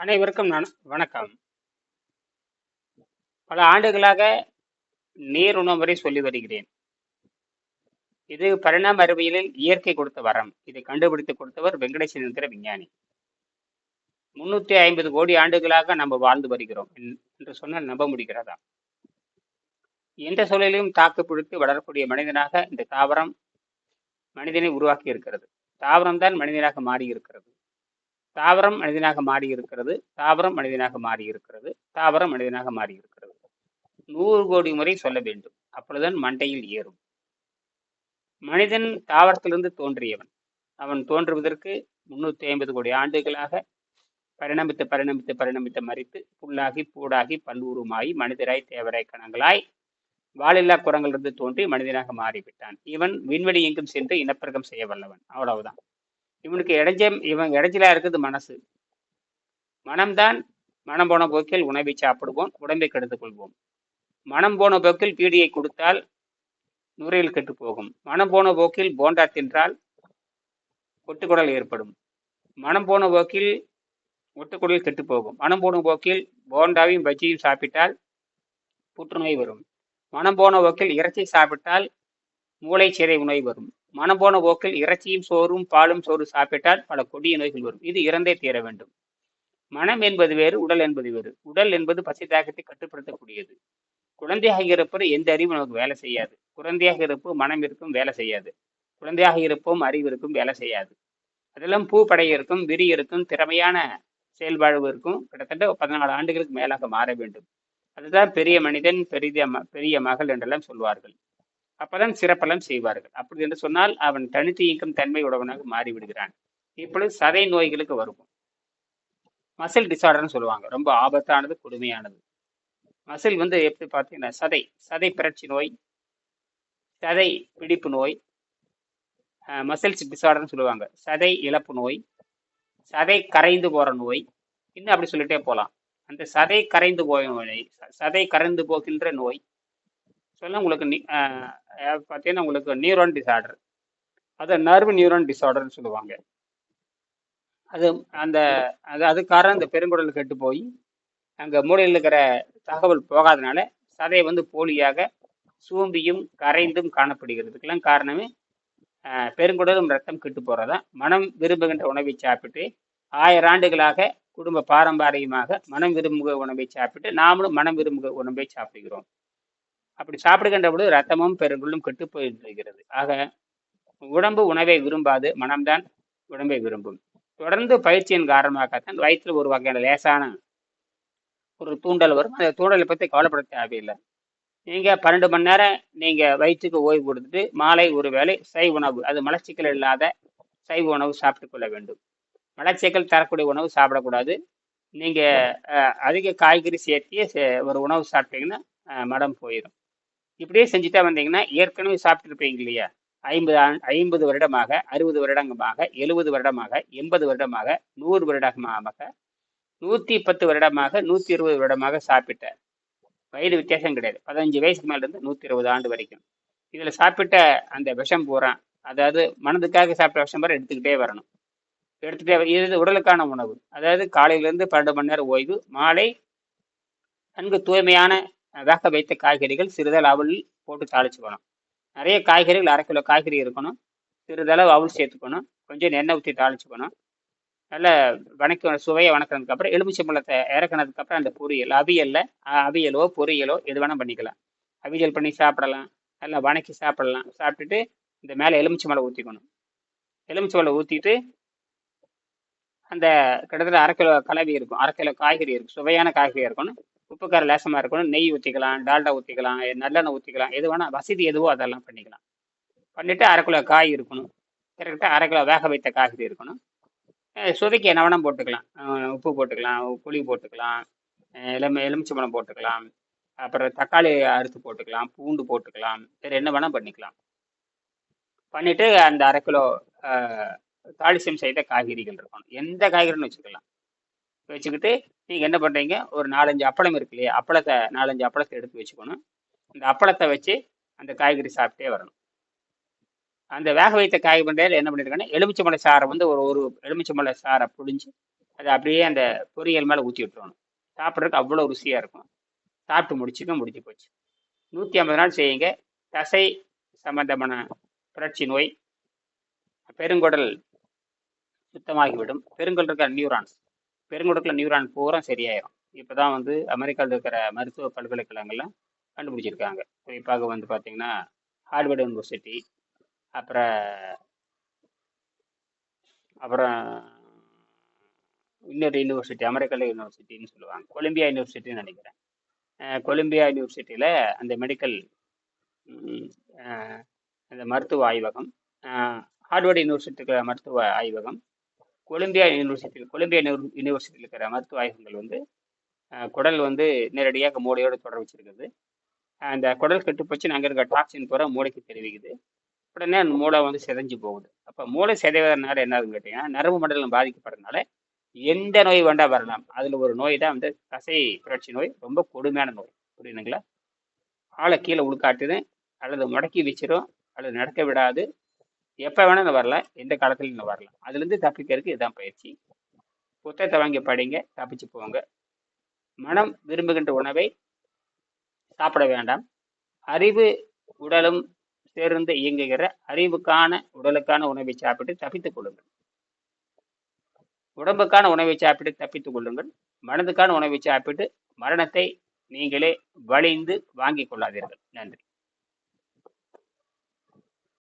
அனைவருக்கும் நான் வணக்கம். பல ஆண்டுகளாக நீர் உணவுமுறை சொல்லி வருகிறேன். இது பரிணாம அறிவியலில் இயற்கை கொடுத்த வரம். இதை கண்டுபிடித்து கொடுத்தவர் வெங்கடேசன் என்கிற விஞ்ஞானி. முன்னூத்தி ஐம்பது கோடி ஆண்டுகளாக நம்ம வாழ்ந்து வருகிறோம் என்று சொன்னால் நம்ப முடிகிறதா? எந்த சூழலையும் தாக்கு பிடித்து வளரக்கூடிய மனிதனாக இந்த தாவரம் மனிதனை உருவாக்கி இருக்கிறது தாவரம் தான் மனிதனாக மாறி இருக்கிறது தாவரம் மனிதனாக மாறி இருக்கிறது தாவரம் மனிதனாக மாறி இருக்கிறது தாவரம் மனிதனாக மாறி இருக்கிறது நூறு கோடி முறை சொல்ல வேண்டும். அப்பொழுதுதான் மண்டையில் ஏறும். மனிதன் தாவரத்திலிருந்து தோன்றியவன். அவன் தோன்றுவதற்கு முன்னூத்தி ஐம்பது கோடி ஆண்டுகளாக பரிணமித்து பரிணமித்து பரிணமித்து மறித்து புல்லாகி பூடாகி பல்லுருமாய் மனிதராய் தேவராய் கணங்களாய் வாலில்லா குரங்கிலிருந்து தோன்றி மனிதனாக மாறிவிட்டான். இவன் விண்வெளி எங்கும் சென்று இனப்பெருக்கம் செய்ய வல்லவன். அவ்வளவுதான். இவனுக்கு இடைஞ்சம் இவன் இடைஞ்சலா இருக்குது மனசு. மனம்தான் மனம் போன போக்கில் உணவை சாப்பிடுவோம் உடம்பை கெடுத்துக் கொள்வோம். மனம் போன போக்கில் பீடியை கொடுத்தால் நுரையில் கெட்டு போகும். மனம் போன போக்கில் போண்டா தின்றால் ஒட்டுக்குடல் ஏற்படும். மனம் போன போக்கில் ஒட்டுக்குடல் கெட்டு போகும். மனம் போன போக்கில் போண்டாவையும் பஜ்ஜியும் சாப்பிட்டால் புற்றுநோய் வரும். மனம் போன போக்கில் இறைச்சி சாப்பிட்டால் மூளை சிறை நோய் வரும். மனபோன போக்கில் இறைச்சியும் சோறும் பாலும் சோறு சாப்பிட்டால் பல கொடிய நோய்கள் வரும். இது இறந்தே தீர வேண்டும். மனம் என்பது வேறு உடல் என்பது வேறு. உடல் என்பது பசி தாக்கத்தை கட்டுப்படுத்தக்கூடியது. குழந்தையாக இருப்பது எந்த அறிவும் நமக்கு வேலை செய்யாது. குழந்தையாக இருப்பு மனம் இருக்கும் வேலை செய்யாது. குழந்தையாக இருப்போம் அறிவு இருக்கும் வேலை செய்யாது. அதெல்லாம் பூ படைய இருக்கும் விரி இருக்கும் திறமையான செயல்பாடு இருக்கும். கிட்டத்தட்ட பதினாலு ஆண்டுகளுக்கு மேலாக மாற வேண்டும். அதுதான் பெரிய மனிதன் பெரிய ம- பெரிய மகள் என்றெல்லாம் சொல்வார்கள். அப்பதான் சிறப்பெல்லாம் செய்வார்கள். அப்படி என்று சொன்னால் அவன் தனித்து இயக்கும் தன்மை உடவனாக மாறிவிடுகிறான். இப்பொழுது சதை நோய்களுக்கு வருவோம். மசில் டிசார்டர்னு சொல்லுவாங்க. ரொம்ப ஆபத்தானது கொடுமையானது. மசில் வந்து எப்படி பார்த்தீங்கன்னா சதை சதை பிறட்சி நோய் சதை பிடிப்பு நோய் மசில்ஸ் டிசார்டர்னு சொல்லுவாங்க. சதை இழப்பு நோய் சதை கரைந்து போகிற நோய் இன்னும் அப்படி சொல்லிட்டே போகலாம் அந்த சதை கரைந்து போய் நோய் ச- சதை கரைந்து போகின்ற நோய் சொல்ல உங்களுக்கு பார்த்தீங்கன்னா உங்களுக்கு நியூரான் டிசார்டர் அது நர்வ் நியூரான் டிசார்டர்னு சொல்லுவாங்க. அது அந்த அது அது காரணம் இந்த பெருங்குடல் கெட்டு போய் அங்கே மூளையில் இருக்கிற தகவல் போகாதனால சதை வந்து போலியாக சூம்பியும் கரைந்தும் காணப்படுகிறதுக்கெல்லாம் காரணமே பெருங்குடலும் ரத்தம் கெட்டு போகிறதா மனம் விரும்புகின்ற உணவை சாப்பிட்டு ஆயிரம் ஆண்டுகளாக குடும்ப பாரம்பரியமாக மனம் விரும்புகிற உணவை சாப்பிட்டு நாமளும் மனம் விரும்புகிற உணவை சாப்பிடுகிறோம். அப்படி சாப்பிடுகின்ற பொழுது ரத்தமும் பெருங்குள்ளும் கெட்டு போயிருக்கிறது ஆக உடம்பு உணவை விரும்பாது மனம்தான் உடம்பை விரும்பும். தொடர்ந்து பயிற்சியின் காரணமாகத்தான் வயிற்றில் ஒரு வகையான லேசான ஒரு தூண்டல் வரும். அந்த தூண்டலை பற்றி கவலைப்பட தேவையில்லை. நீங்கள் பன்னெண்டு மணி நேரம் நீங்கள் வயிற்றுக்கு ஓய்வு கொடுத்துட்டு மாலை ஒரு வேளை சை உணவு அது மலச்சிக்கல் இல்லாத சைவ உணவு சாப்பிட்டு கொள்ள வேண்டும். மலச்சிக்கல் தரக்கூடிய உணவு சாப்பிடக்கூடாது. நீங்கள் அதிக காய்கறி சேர்த்தியே ஒரு உணவு சாப்பிட்டீங்கன்னா மடம் போயிடும் இப்படியே செஞ்சுட்டா வந்தீங்கன்னா ஏற்கனவே சாப்பிட்டுருப்பீங்க இல்லையா? ஐம்பது ஐம்பது வருடமாக அறுபது வருடமாக எழுபது வருடமாக எண்பது வருடமாக நூறு வருடமாக நூற்றி பத்து வருடமாக நூற்றி இருபது வருடமாக சாப்பிட்ட. வயது வித்தியாசம் கிடையாது. பதினஞ்சு வயசுக்கு மேல இருந்து நூற்றி இருபது ஆண்டு வரைக்கும். இதில் சாப்பிட்ட அந்த விஷம் பூரா அதாவது மனதுக்காக சாப்பிட்ட விஷம் பூரா எடுத்துக்கிட்டே வரணும். எடுத்துகிட்டே இது உடலுக்கான உணவு. அதாவது காலையிலேருந்து பன்னெண்டு மணி நேரம் ஓய்வு மாலை நன்கு தூய்மையான வேக வைத்த காய்கறிகள் சிறிதளவு அவல் போட்டு தாளிச்சுக்கணும். நிறைய காய்கறிகள் அரை கிலோ காய்கறி இருக்கணும். சிறிதளவு அவல் சேர்த்துக்கணும். கொஞ்சம் எண்ணெய் ஊற்றி தாளிச்சுக்கணும். நல்லா வணக்க சுவையை வணக்கினதுக்கப்புறம் எலுமிச்சம்பழத்தை இறக்குனதுக்கப்புறம் அந்த பொரியல் அவியலில் அவியலோ பொரியலோ எது வேணால் பண்ணிக்கலாம். அவியல் பண்ணி சாப்பிடலாம். நல்லா வணக்கி சாப்பிடலாம். சாப்பிட்டுட்டு இந்த மேலே எலுமிச்சம்பழம் ஊற்றிக்கணும் எலுமிச்சம்பழம் ஊற்றிட்டு அந்த கிட்டத்தட்ட அரை கிலோ கலவி இருக்கும். அரை கிலோ காய்கறி இருக்கும். சுவையான காய்கறியாக இருக்கணும். உப்பு காரம் லேசமாக இருக்கணும் நெய் ஊற்றிக்கலாம் டால்டா ஊற்றிக்கலாம் நல்லெண்ணெய் ஊற்றிக்கலாம் எது வேணால் வசதி எதுவோ அதெல்லாம் பண்ணிக்கலாம். பண்ணிவிட்டு அரை கிலோ காய் இருக்கணும். கரெக்டாக அரை கிலோ வேக வைத்த காய்கறி இருக்கணும். சுதைக்கு என்ன வேணால் போட்டுக்கலாம். உப்பு போட்டுக்கலாம் புளி போட்டுக்கலாம் அஹ் எலுமி எலுமிச்சம்பழம் போட்டுக்கலாம் அப்புறம் தக்காளி அறுத்து போட்டுக்கலாம் பூண்டு போட்டுக்கலாம் வேறு என்ன வேணால் பண்ணிக்கலாம். பண்ணிவிட்டு அந்த அரை கிலோ தாளிசம் செய்த காய்கறிகள் இருக்கணும். எந்த காய்கறின்னு வச்சுக்கலாம். வச்சுக்கிட்டு நீங்கள் என்ன பண்ணுறீங்க ஒரு நாலஞ்சு அப்பளம் இருக்கு இல்லையா? அப்பளத்தை நாலஞ்சு அப்பளத்தை எடுத்து வச்சுக்கணும். அந்த அப்பளத்தை வச்சு அந்த காய்கறி சாப்பிட்டே வரணும். அந்த வேக வைத்த காய் பண்டையில் என்ன பண்ணியிருக்காங்கன்னா எலுமிச்சம்பழ சாறை வந்து ஒரு ஒரு எலுமிச்சம்பழ சாறை புழிஞ்சு அதை அப்படியே அந்த பொரியல் மேலே ஊற்றி விட்டுறணும். சாப்பிட்றதுக்கு அவ்வளோ ருசியாக இருக்கும். சாப்பிட்டு முடிச்சுக்க முடிஞ்சு போச்சு. நூற்றி ஐம்பது நாள் செய்யுங்க. தசை சம்பந்தமான புரட்சி நோய் பெருங்குடல் சுத்தமாகிவிடும். பெருங்குடல் இருக்கிற நியூரான்ஸ். பெருங்குடத்தில் நியூரான் பூரா சரியாயிரும். இப்போ தான் வந்து அமெரிக்காவில் இருக்கிற மருத்துவ பல்கலைக்கழகங்கள்லாம் கண்டுபிடிச்சிருக்காங்க. குறிப்பாக வந்து பார்த்திங்கன்னா ஹார்வர்டு யூனிவர்சிட்டி அப்புறம் அப்புறம் இன்னொரு யூனிவர்சிட்டி அமெரிக்கா யூனிவர்சிட்டின்னு சொல்லுவாங்க. கொலம்பியா யூனிவர்சிட்டின்னு நினைக்கிறேன். கொலம்பியா யூனிவர்சிட்டியில் அந்த மெடிக்கல் அந்த மருத்துவ ஆய்வகம் அஹ் ஹார்வர்டு யூனிவர்சிட்டி இருக்கிற மருத்துவ ஆய்வகம் கொலம்பியா யூனிவர்சிட்டியில் கொலம்பியா யூனிவர்சிட்டியில் இருக்கிற மருத்துவ ஆய்வுகள் வந்து குடல் வந்து நேரடியாக மூளையோடு தொடர் வச்சிருக்குது அந்த குடல் கெட்டு போச்சு அங்கே இருக்க டாக்ஸின் பூரா மூளைக்கு தெரிவிக்குது. உடனே அந்த மூளை வந்து சிதைஞ்சு போகுது. அப்போ மூளை சிதைவதனால என்ன ஆகுதுன்னு கேட்டிங்கன்னா நரம்பு மண்டலம் பாதிக்கப்படுறதுனால எந்த நோய் வேண்டாம் வரலாம். அதில் ஒரு நோய் தான் வந்து தசை புரட்சி நோய் ரொம்ப கொடுமையான நோய். புரியுதுங்களா? ஆளை கீழே உழுக்காட்டுது அல்லது முடக்கி வச்சிரும் அல்லது நடக்க விடாது எப்போ வேணாலும் வரலாம். எந்த காலத்துலையும் வரலாம். அதுலேருந்து தப்பிக்கிறதுக்கு இதுதான் பயிற்சி. புத்தகத்தை வாங்கி படிங்க தப்பிச்சு போங்க. மனம் விரும்புகின்ற உணவை சாப்பிட வேண்டாம். அறிவு உடலும் சேர்ந்து இயங்குகிற அறிவுக்கான உடலுக்கான உணவை சாப்பிட்டு தப்பித்துக் கொள்ளுங்கள். உடம்புக்கான உணவை சாப்பிட்டு தப்பித்துக் கொள்ளுங்கள். மனதுக்கான உணவை சாப்பிட்டு மரணத்தை நீங்களே வழிந்து வாங்கிக் கொள்ளாதீர்கள். நன்றி.